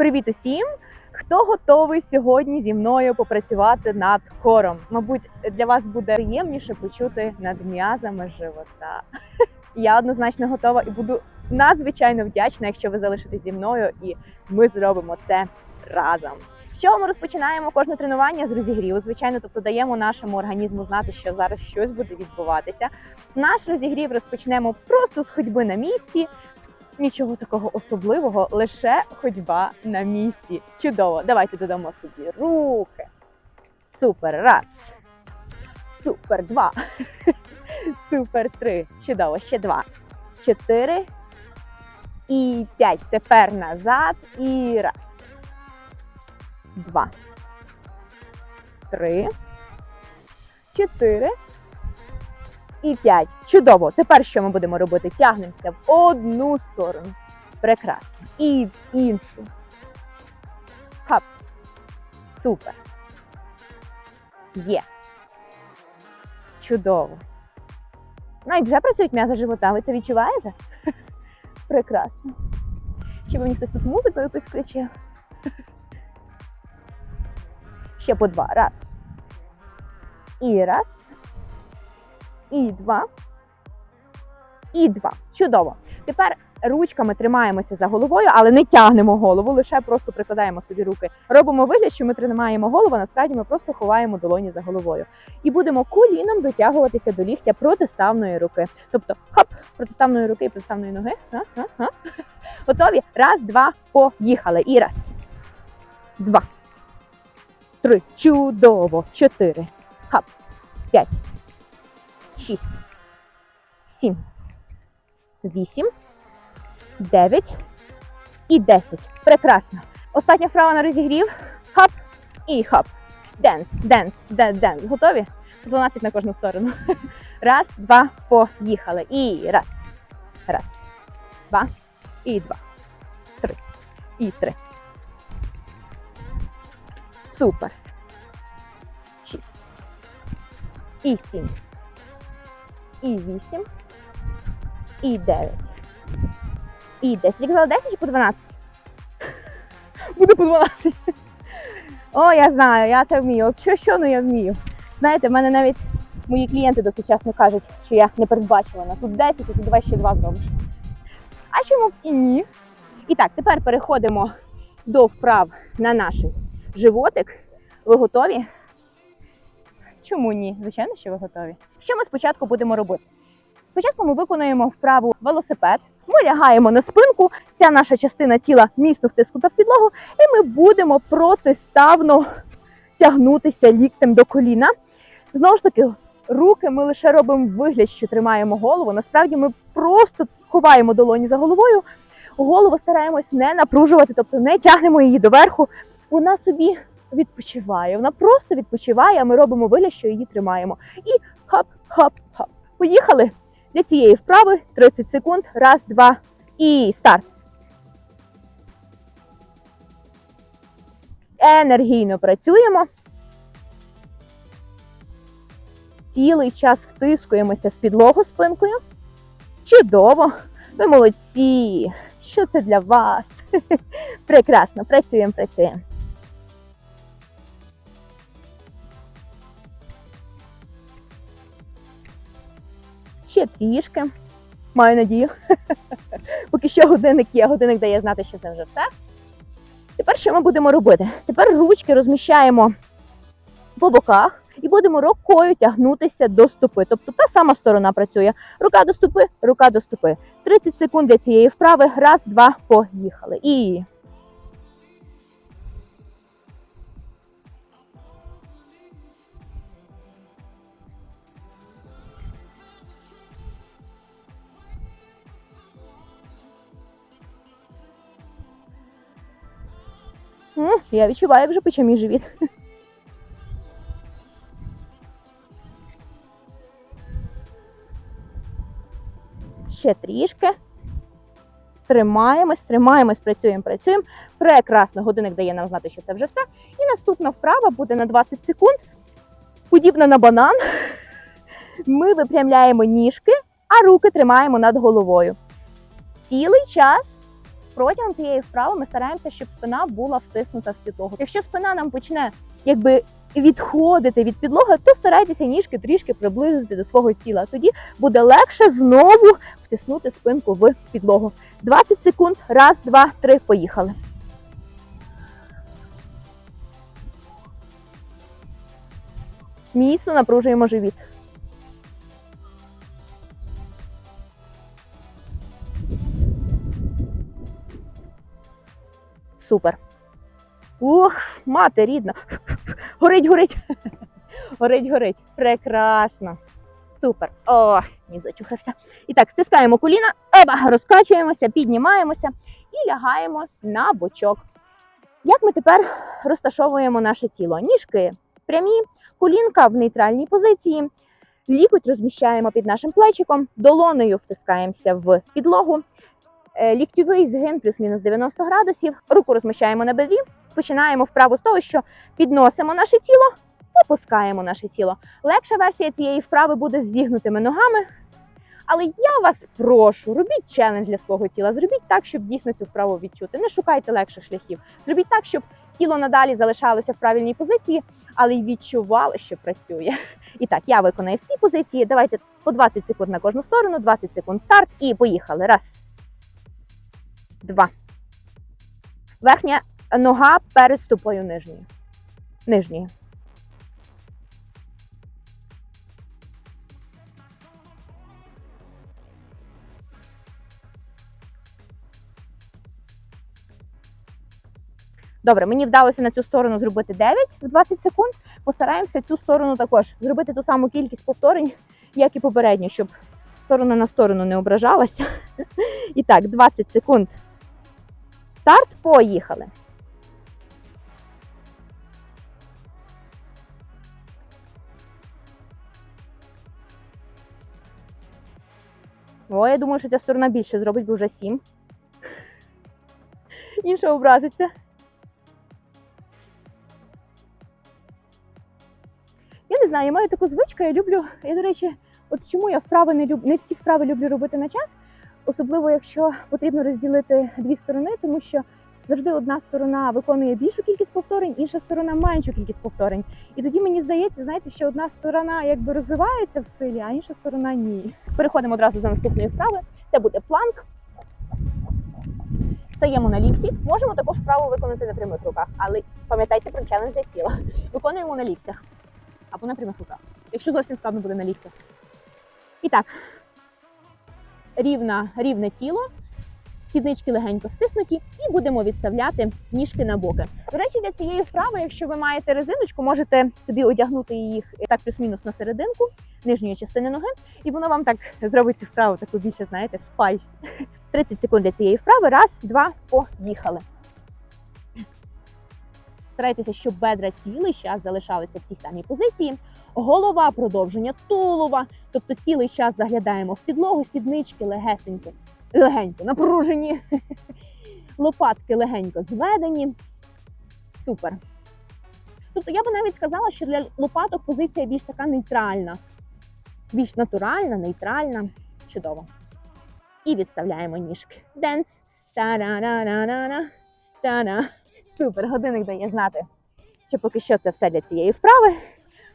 Привіт усім! Хто готовий сьогодні зі мною попрацювати над кором? Мабуть, для вас буде приємніше почути над м'язами живота. Я однозначно готова і буду надзвичайно вдячна, якщо ви залишитесь зі мною і ми зробимо це разом. Чого ми розпочинаємо кожне тренування з розігріву, звичайно, тобто даємо нашому організму знати, що зараз щось буде відбуватися. Наш розігрів розпочнемо просто з ходьби на місці. Нічого такого особливого, лише ходьба на місці. Чудово. Давайте додамо собі руки. Супер. Раз. Супер. Два. Супер. Три. Чудово. Ще два. Чотири. І п'ять. Тепер назад. І раз. Два. Три. Чотири. І 5. Чудово. Тепер що ми будемо робити? Тягнемося в одну сторону. Прекрасно. І в іншу. Хап. Супер. Є. Чудово. Навіть вже працюють м'язи живота. Ви це відчуваєте? Прекрасно. Щоб мені хтось тут музику якусь включив. Ще по два. Раз. І раз. І два. І два. Чудово. Тепер ручками тримаємося за головою, але не тягнемо голову, лише просто прикладаємо собі руки. Робимо вигляд, що ми тримаємо голову, насправді ми просто ховаємо долоні за головою. І будемо коліном дотягуватися до ліктя протиставної руки. Тобто, хоп, протиставної руки і протиставної ноги. Га, га, га. Готові? Раз, два, поїхали. І раз. Два. Три. Чудово. Чотири. Хап. П'ять. 6, 7, 8, 9 і 10. Прекрасно. Остання вправа на розігрів. Хап і хап. Денс, денс, денс, денс. Готові? 12 на кожну сторону. Раз, два, поїхали. І раз. Раз. Два. І два. Три. І три. Супер. Шість. І сім і 8, і 9, і 10. Я казала 10 чи по 12? Буде по 12. О, я знаю, я це вмію. От що, що, ну я вмію. Знаєте, в мене навіть мої клієнти досить часто кажуть, що я не передбачувана. Тут 10, то ти давай ще 2 зробиш. А чому б і ні? І так, тепер переходимо до вправ на наш животик. Ви готові? Чому ні? Звичайно, що ви готові. Що ми спочатку будемо робити? Спочатку ми виконуємо вправу велосипед. Ми лягаємо на спинку, ця наша частина тіла міцно втиснута в підлогу, і ми будемо протиставно тягнутися ліктем до коліна. Знову ж таки, руки ми лише робимо вигляд, що тримаємо голову. Насправді ми просто ховаємо долоні за головою, голову стараємось не напружувати, тобто не тягнемо її доверху. Вона собі відпочиває. Вона просто відпочиває, а ми робимо вигляд, що її тримаємо. І хап-хап-хап. Поїхали. Для цієї вправи 30 секунд. Раз, два і старт. Енергійно працюємо. Цілий час втискуємося в підлогу спинкою. Чудово! Ви молодці! Що це для вас? Прекрасно, працюємо, працюємо. Ще трішки. Маю надію. Поки що годинник є, годинник дає знати, що це вже все. Тепер що ми будемо робити? Тепер ручки розміщаємо по боках і будемо рукою тягнутися до стопи. Тобто та сама сторона працює. Рука до стопи, рука до стопи. 30 секунд для цієї вправи. Раз, два, поїхали. І. Я відчуваю, як вже пече мій живіт. Ще трішки. Тримаємось, тримаємось, працюємо, працюємо. Прекрасно, годинник дає нам знати, що це вже все. І наступна вправа буде на 20 секунд. Подібна на банан. Ми випрямляємо ніжки, а руки тримаємо над головою. Цілий час протягом цієї вправи ми стараємося, щоб спина була втиснута в підлогу. Якщо спина нам почне якби відходити від підлоги, то старайтеся ніжки трішки приблизити до свого тіла. Тоді буде легше знову втиснути спинку в підлогу. 20 секунд. Раз, два, три. Поїхали. Міцно напружуємо живіт. Супер. Ух, мати рідна. Горить, горить. Горить, горить. Прекрасно. Супер. О, ні, зачухався. І так, стискаємо коліна, оба, розкачуємося, піднімаємося і лягаємо на бочок. Як ми тепер розташовуємо наше тіло? Ніжки прямі, колінка в нейтральній позиції. Лікоть розміщаємо під нашим плечиком, долонею втискаємося в підлогу. Е, Ліктьовий згин плюс-мінус 90 градусів. Руку розміщаємо на бедрі. Починаємо вправу з того, що підносимо наше тіло, опускаємо наше тіло. Легша версія цієї вправи буде з зігнутими ногами. Але я вас прошу, робіть челендж для свого тіла. Зробіть так, щоб дійсно цю вправу відчути. Не шукайте легших шляхів. Зробіть так, щоб тіло надалі залишалося в правильній позиції, але й відчувало, що працює. І так, я виконаю в цій позиції. Давайте по 20 секунд на кожну сторону, 20 секунд старт і поїхали. Раз. Два. Верхня нога перед стопою нижньою. Нижньою. Добре, мені вдалося на цю сторону зробити 9 в 20 секунд. Постараємося цю сторону також зробити ту саму кількість повторень, як і попередньо, щоб сторона на сторону не ображалася. І так, 20 секунд. Старт, поїхали. О, я думаю, що ця сторона більше зробить, бо вже 7. Інша образиться. Я не знаю, я маю таку звичку, я люблю. Я, до речі, от чому я вправи не люблю, не всі вправи люблю робити на час, особливо якщо потрібно розділити дві сторони, тому що завжди одна сторона виконує більшу кількість повторень, інша сторона меншу кількість повторень. І тоді мені здається, знаєте, що одна сторона якби розвивається в силі, а інша сторона ні. Переходимо одразу до наступної вправи. Це буде планк. Стаємо на лікті. Можемо також вправу виконати на прямих руках, але пам'ятайте про челендж для тіла. Виконуємо на ліктях або на прямих руках. Якщо зовсім складно буде на ліктях. І так, рівна, рівне тіло, сіднички легенько стиснуті, і будемо відставляти ніжки на боки. До речі, для цієї вправи, якщо ви маєте резиночку, можете собі одягнути їх так плюс-мінус на серединку нижньої частини ноги, і воно вам так зробить цю вправу таку більше, знаєте, спайс. 30 секунд для цієї вправи. Раз, два, поїхали. Старайтеся, щоб бедра цілий час залишалися в тій самій позиції. Голова продовження тулова, тобто цілий час заглядаємо в підлогу, сіднички легесенько, легенько напружені, лопатки легенько зведені. Супер. Тобто я би навіть сказала, що для лопаток позиція більш така нейтральна, більш натуральна, нейтральна. Чудово. І відставляємо ніжки. Денс. Та-ра-ра-ра-ра-ра. Та-ра. Супер, годинник дає знати, що поки що це все для цієї вправи.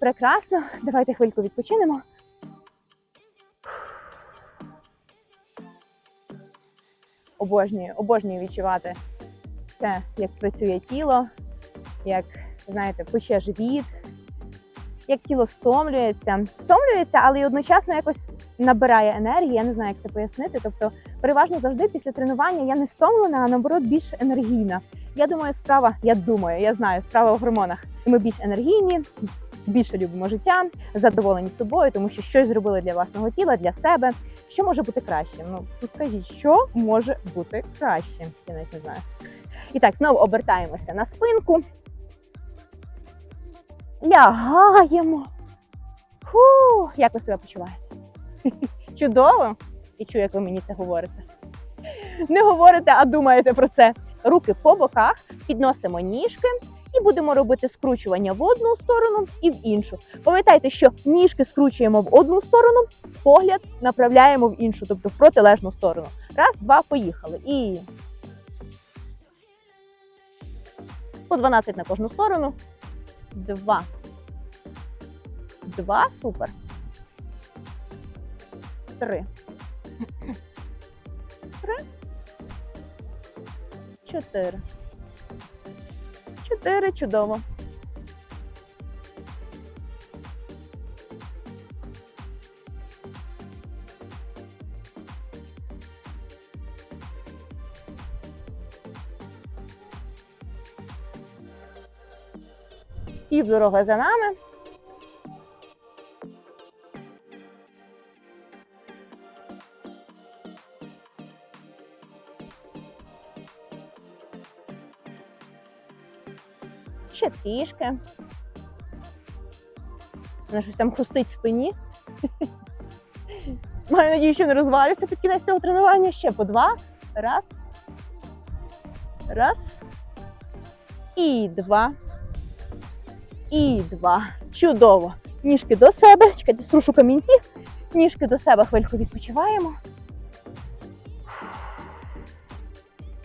Прекрасно. Давайте хвильку відпочинемо. Обожнюю, обожнюю відчувати те, як працює тіло, як, знаєте, пече живіт, як тіло втомлюється. Втомлюється, але й одночасно якось набирає енергії. Я не знаю, як це пояснити. Тобто, переважно завжди після тренування я не стомлена, а наоборот більш енергійна. Я думаю, справа, я думаю, я знаю, справа в гормонах. І Ми більш енергійні, більше любимо життя, задоволені собою, тому що щось зробили для власного тіла, для себе. Що може бути краще? Ну, скажіть, що може бути краще? Я навіть не знаю. І так, знову обертаємося на спинку. Лягаємо. Фу, як ви себе почуваєте? Чудово! І чую, як ви мені це говорите. Не говорите, а думаєте про це. Руки по боках, підносимо ніжки і будемо робити скручування в одну сторону і в іншу. Пам'ятайте, що ніжки скручуємо в одну сторону, погляд направляємо в іншу, тобто в протилежну сторону. Раз, два, поїхали. І По 12 на кожну сторону. Два. Два. Супер. Три. Три. Чотири. Чотири. Чудово. Півдорога за нами. Ще трішки. Вона щось там хрустить в спині. Маю надію, що не розвалюся під кінець цього тренування. Ще по два. Раз. Раз. І два. І два. Чудово. Ніжки до себе. Чекайте, струшу камінці. Ніжки до себе хвильку відпочиваємо.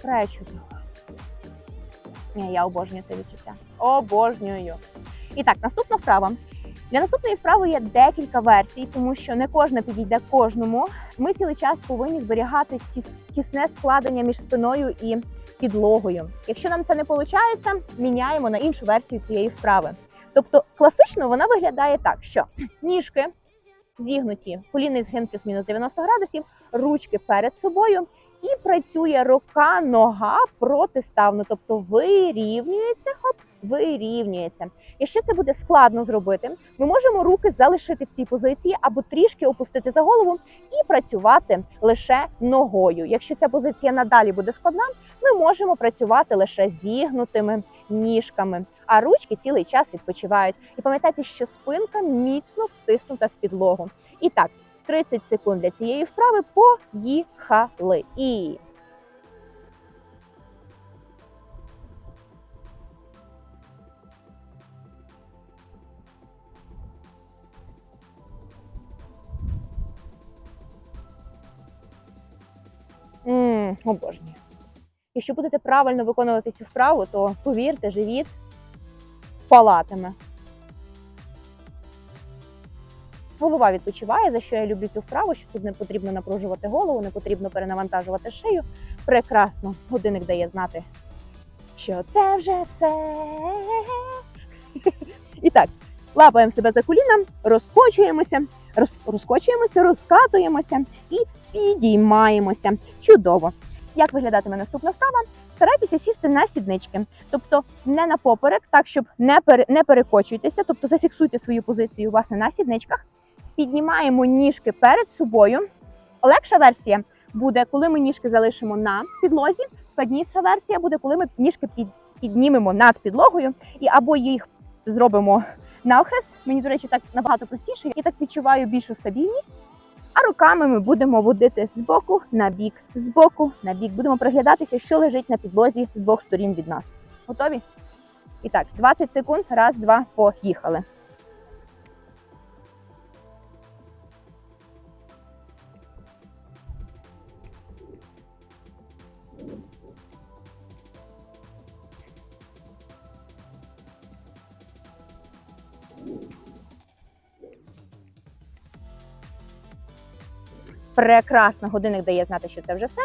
Пречудово. Ні, я обожнюю це відчуття. Обожнюю. І так, наступна вправа. Для наступної вправи є декілька версій, тому що не кожна підійде кожному. Ми цілий час повинні зберігати тісне складення між спиною і підлогою. Якщо нам це не виходить, міняємо на іншу версію цієї вправи. Тобто класично вона виглядає так, що ніжки зігнуті, колінний згин плюс-мінус 90 градусів, ручки перед собою, і працює рука, нога протиставно, тобто вирівнюється, хоп, вирівнюється. Якщо це буде складно зробити, ми можемо руки залишити в цій позиції або трішки опустити за голову і працювати лише ногою. Якщо ця позиція надалі буде складна, ми можемо працювати лише зігнутими ніжками, а ручки цілий час відпочивають. І пам'ятайте, що спинка міцно втиснута в підлогу. І так, 30 секунд для цієї вправи поїхали. І обожнюю. Якщо будете правильно виконувати цю вправу, то повірте, живіт палатиме. Голова відпочиває, за що я люблю цю вправу, що тут не потрібно напружувати голову, не потрібно перенавантажувати шию. Прекрасно. Годинник дає знати, що це вже все. І так, лапаємо себе за коліном, розкочуємося, роз, розкочуємося, розкатуємося і підіймаємося. Чудово. Як виглядатиме наступна вправа? Старайтеся сісти на сіднички, тобто не на поперек, так щоб не, пере, не перекочуйтеся, тобто зафіксуйте свою позицію власне на сідничках. Піднімаємо ніжки перед собою. Легша версія буде, коли ми ніжки залишимо на підлозі. Складніша версія буде, коли ми ніжки під, піднімемо над підлогою і або їх зробимо навхрест. Мені, до речі, так набагато простіше. Я так відчуваю більшу стабільність. А руками ми будемо водити з боку на бік, з боку на бік. Будемо приглядатися, що лежить на підлозі з двох сторін від нас. Готові? І так, 20 секунд. Раз, два, поїхали. Прекрасно, годинник дає знати, що це вже все.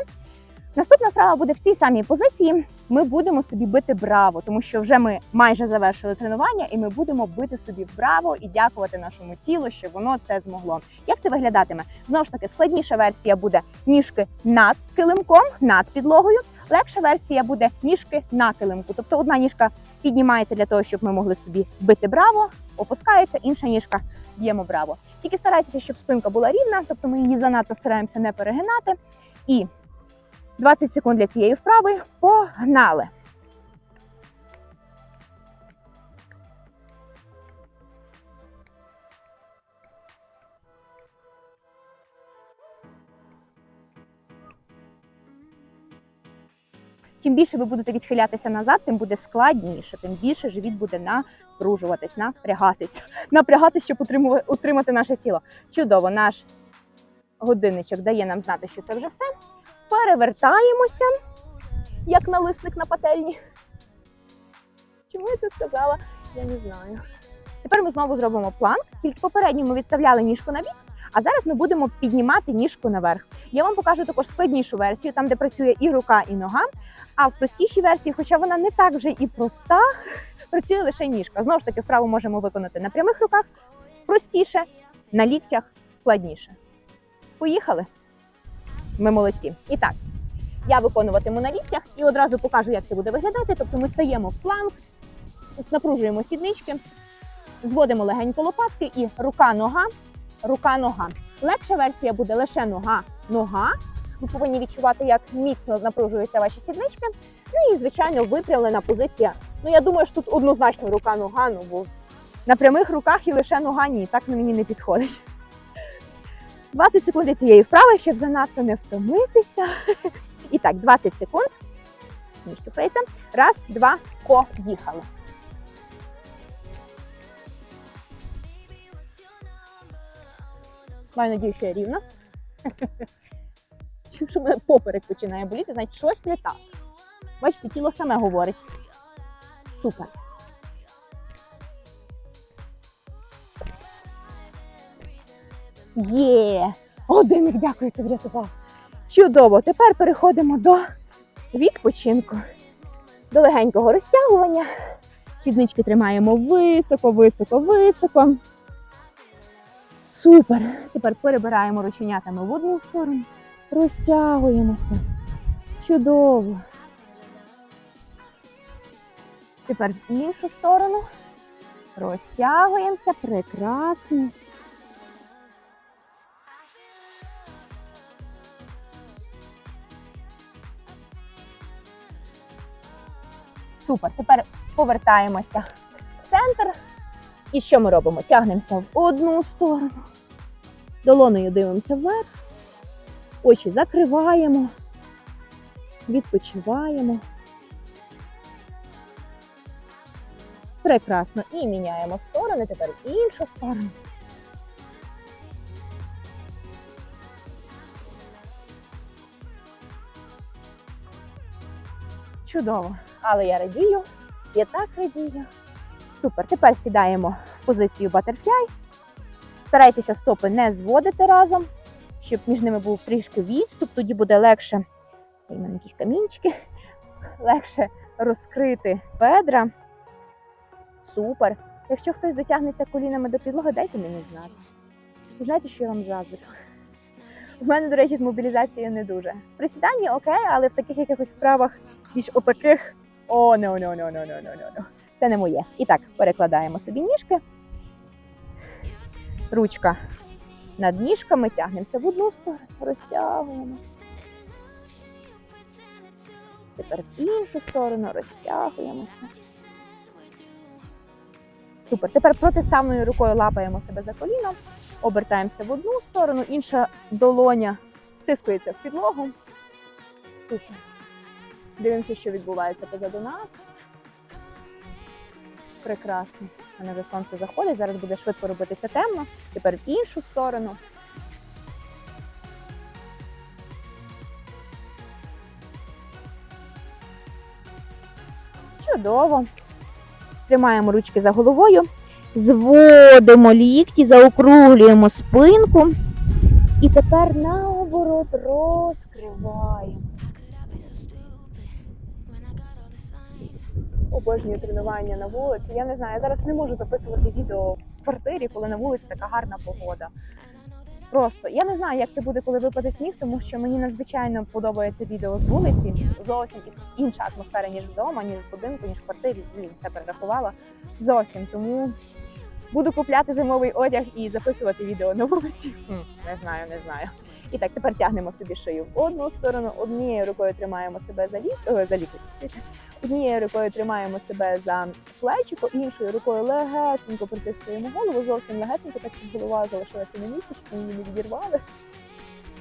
Наступна вправа буде в цій самій позиції. Ми будемо собі бити браво, тому що вже ми майже завершили тренування, і ми будемо бити собі браво і дякувати нашому тілу, що воно це змогло. Як це виглядатиме? Знову ж таки, складніша версія буде ніжки над килимком, над підлогою. Легша версія буде ніжки на килимку. Тобто одна ніжка піднімається для того, щоб ми могли собі бити браво, опускається, інша ніжка б'ємо браво. Тільки старайтеся, щоб спинка була рівна, тобто ми її занадто стараємося не перегинати. І 20 секунд для цієї вправи погнали. Чим більше ви будете відхилятися назад, тим буде складніше, тим більше живіт буде напружуватись, напрягатись, напрягатись, щоб утримати наше тіло. Чудово, наш годинничок дає нам знати, що це вже все. Перевертаємося, як налисник на пательні. Чому я це сказала? Я не знаю. Тепер ми знову зробимо планк, тільки попередньо ми відставляли ніжку на бік, а зараз ми будемо піднімати ніжку наверх. Я вам покажу також складнішу версію, там де працює і рука, і нога. А в простішій версії, хоча вона не так вже і проста, працює лише ніжка. Знову ж таки, вправу можемо виконати на прямих руках, простіше, на ліктях складніше. Поїхали. Ми молодці. І так, я виконуватиму на ліктях і одразу покажу, як це буде виглядати. Тобто ми стаємо в планк, напружуємо сіднички, зводимо легенько лопатки і рука-нога, рука-нога. Легша версія буде лише нога, нога. Ви повинні відчувати, як міцно напружуються ваші сіднички. Ну і, звичайно, випрямлена позиція. Ну, я думаю, що тут однозначно рука-нога, ну бо на прямих руках і лише нога ні, так мені не підходить. 20 секунд цієї вправи, щоб занадто не втомитися. І так, 20 секунд. Щупається. Раз, два, поїхали. Маю надію, що я рівна. Чую, що мене поперек починає боліти, значить щось не так. Бачите, тіло саме говорить. Супер. Є! Годинник, дякую, ти врятував. Чудово! Тепер переходимо до відпочинку, до легенького розтягування. Сіднички тримаємо високо, високо, високо. Супер! Тепер перебираємо рученятами в одну сторону, розтягуємося. Чудово. Тепер в іншу сторону. Розтягуємося. Прекрасно. Супер. Тепер повертаємося в центр. І що ми робимо? Тягнемося в одну сторону. Долоною дивимося вверх. Очі закриваємо. Відпочиваємо. Прекрасно. І міняємо сторони. Тепер іншу сторону. Чудово. Але я радію. Я так радію. Супер. Тепер сідаємо в позицію батерфляй. Старайтеся стопи не зводити разом, щоб між ними був трішки відступ, тоді буде легше. Якісь камінчики. Легше розкрити бедра. Супер. Якщо хтось дотягнеться колінами до підлоги, дайте мені знати. Знаєте, що я вам заздрю? У мене, до речі, з мобілізацією не дуже. Присідання окей, але в таких якихось справах більш опаких. О, не, не, не, не, не. Це не моє. І так, перекладаємо собі ніжки. Ручка над ніжками тягнемося в одну сторону, розтягуємо. Тепер в іншу сторону розтягуємося. Супер. Тепер протиставною рукою лапаємо себе за коліно, обертаємося в одну сторону, інша долоня стискується в підлогу. Супер. Дивимося, що відбувається позаду нас. Прекрасно. У мене вже сонце заходить, зараз буде швидко робитися темно. Тепер в іншу сторону. Чудово. Тримаємо ручки за головою, зводимо лікті, заокруглюємо спинку. І тепер наоборот розкриваємо. Обожнюю тренування на вулиці. Я не знаю, я зараз не можу записувати відео в квартирі, коли на вулиці така гарна погода. Просто я не знаю, як це буде, коли випаде сніг, тому що мені надзвичайно подобається відео з вулиці. Зовсім інша атмосфера, ніж вдома, ніж в будинку, ніж в квартирі. Блін, все перерахувала. Зовсім тому буду купляти зимовий одяг і записувати відео на вулиці. Не знаю, не знаю. І так, тепер тягнемо собі шию в одну сторону, однією рукою тримаємо себе за лік, е, за лікоть. Однією рукою тримаємо себе за плечико, іншою рукою легесенько притискуємо голову, зовсім легесенько, так щоб голова залишилася на місці, щоб її не відірвали.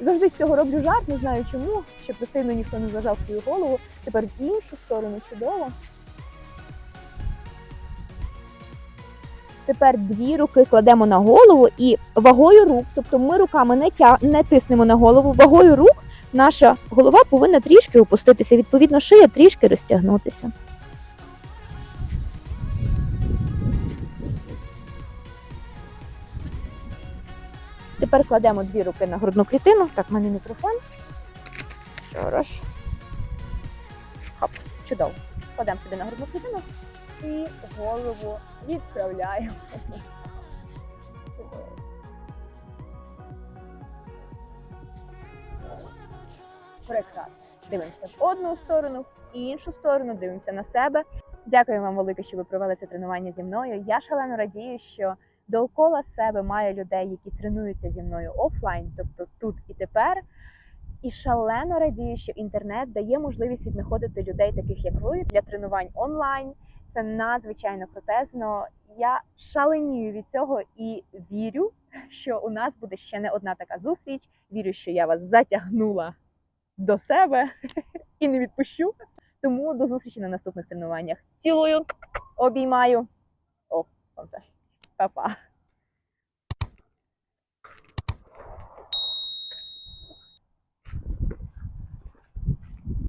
Завжди з цього роблю жарт, не знаю чому, щоб сильно ніхто не зважав свою голову. Тепер в іншу сторону чудово. Тепер дві руки кладемо на голову і вагою рук, тобто ми руками не тя... не тиснемо на голову, вагою рук наша голова повинна трішки опуститися, відповідно, шия трішки розтягнутися. Тепер кладемо дві руки на грудну клітину. Так, в мене мікрофон. Хорош. Хоп, чудово. Кладемо собі на грудну клітину і голову відправляємо. Прекрасно. Дивимося в одну сторону, в іншу сторону, дивимося на себе. Дякую вам велике, що ви провели це тренування зі мною. Я шалено радію, що довкола себе маю людей, які тренуються зі мною офлайн, тобто тут і тепер. І шалено радію, що інтернет дає можливість віднаходити людей, таких як ви, для тренувань онлайн. Це надзвичайно крутезно. Я шаленію від цього і вірю, що у нас буде ще не одна така зустріч. Вірю, що я вас затягнула до себе і не відпущу. Тому до зустрічі на наступних тренуваннях. Цілую, обіймаю. О, сонце. Па-па.